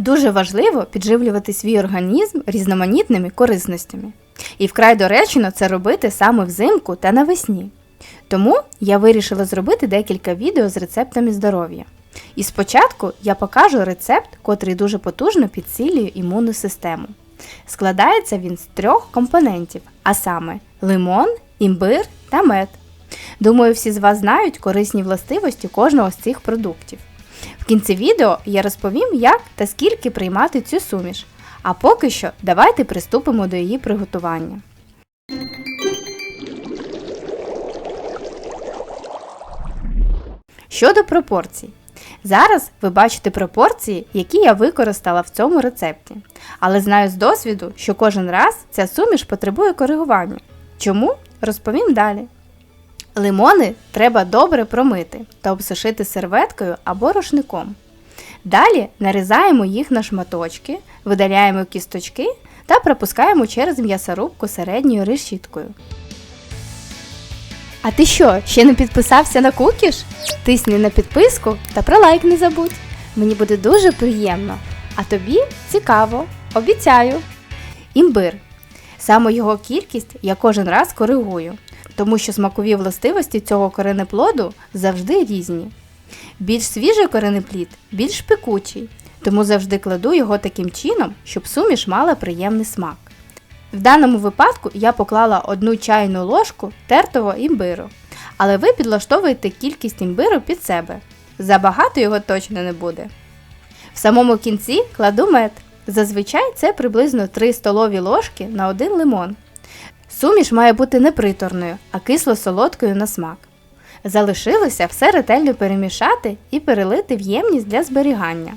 Дуже важливо підживлювати свій організм різноманітними корисностями. І вкрай доречно це робити саме взимку та навесні. Тому я вирішила зробити декілька відео з рецептами здоров'я. І спочатку я покажу рецепт, котрий дуже потужно підсилює імунну систему. Складається він з трьох компонентів, а саме лимон, імбир та мед. Думаю, всі з вас знають корисні властивості кожного з цих продуктів. В кінці відео я розповім, як та скільки приймати цю суміш. А поки що давайте приступимо до її приготування. Щодо пропорцій. Зараз ви бачите пропорції, які я використала в цьому рецепті. Але знаю з досвіду, що кожен раз ця суміш потребує коригування. Чому? Розповім далі. Лимони треба добре промити та обсушити серветкою або рушником. Далі нарізаємо їх на шматочки, видаляємо кісточки та пропускаємо через м'ясорубку середньою решіткою. А ти що, ще не підписався на кукіш? Тисни на підписку та про лайк не забудь. Мені буде дуже приємно. А тобі цікаво, обіцяю. Імбир. Саме його кількість я кожен раз коригую, тому що смакові властивості цього коренеплоду завжди різні. Більш свіжий коренеплід більш пекучий, тому завжди кладу його таким чином, щоб суміш мала приємний смак. В даному випадку я поклала одну чайну ложку тертого імбиру, але ви підлаштовуєте кількість імбиру під себе. Забагато його точно не буде. В самому кінці кладу мед. Зазвичай це приблизно 3 столові ложки на один лимон. Суміш має бути не приторною, а кисло-солодкою на смак. Залишилося все ретельно перемішати і перелити в ємність для зберігання.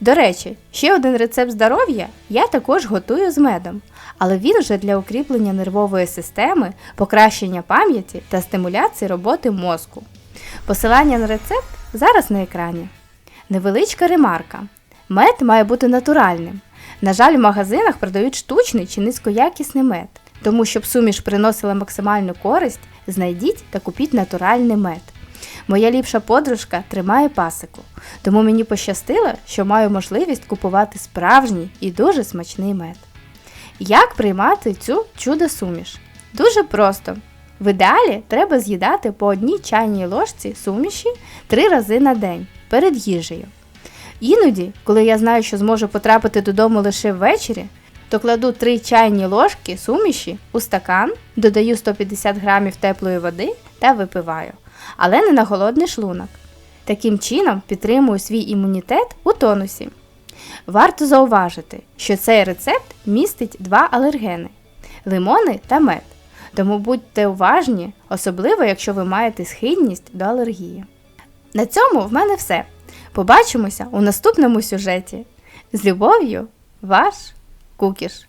До речі, ще один рецепт здоров'я я також готую з медом, але він вже для укріплення нервової системи, покращення пам'яті та стимуляції роботи мозку. Посилання на рецепт зараз на екрані. Невеличка ремарка. Мед має бути натуральним. На жаль, в магазинах продають штучний чи низькоякісний мед. Тому, щоб суміш приносила максимальну користь, знайдіть та купіть натуральний мед. Моя ліпша подружка тримає пасику, тому мені пощастило, що маю можливість купувати справжній і дуже смачний мед. Як приймати цю чудо-суміш? Дуже просто. В ідеалі треба з'їдати по одній чайній ложці суміші три рази на день перед їжею. Іноді, коли я знаю, що зможу потрапити додому лише ввечері, то кладу 3 чайні ложки суміші у стакан, додаю 150 грамів теплої води та випиваю, але не на голодний шлунок. Таким чином підтримую свій імунітет у тонусі. Варто зауважити, що цей рецепт містить два алергени лимони та мед. Тому будьте уважні, особливо якщо ви маєте схильність до алергії. На цьому в мене все. Побачимося у наступному сюжеті. З любов'ю, ваш Кукіш.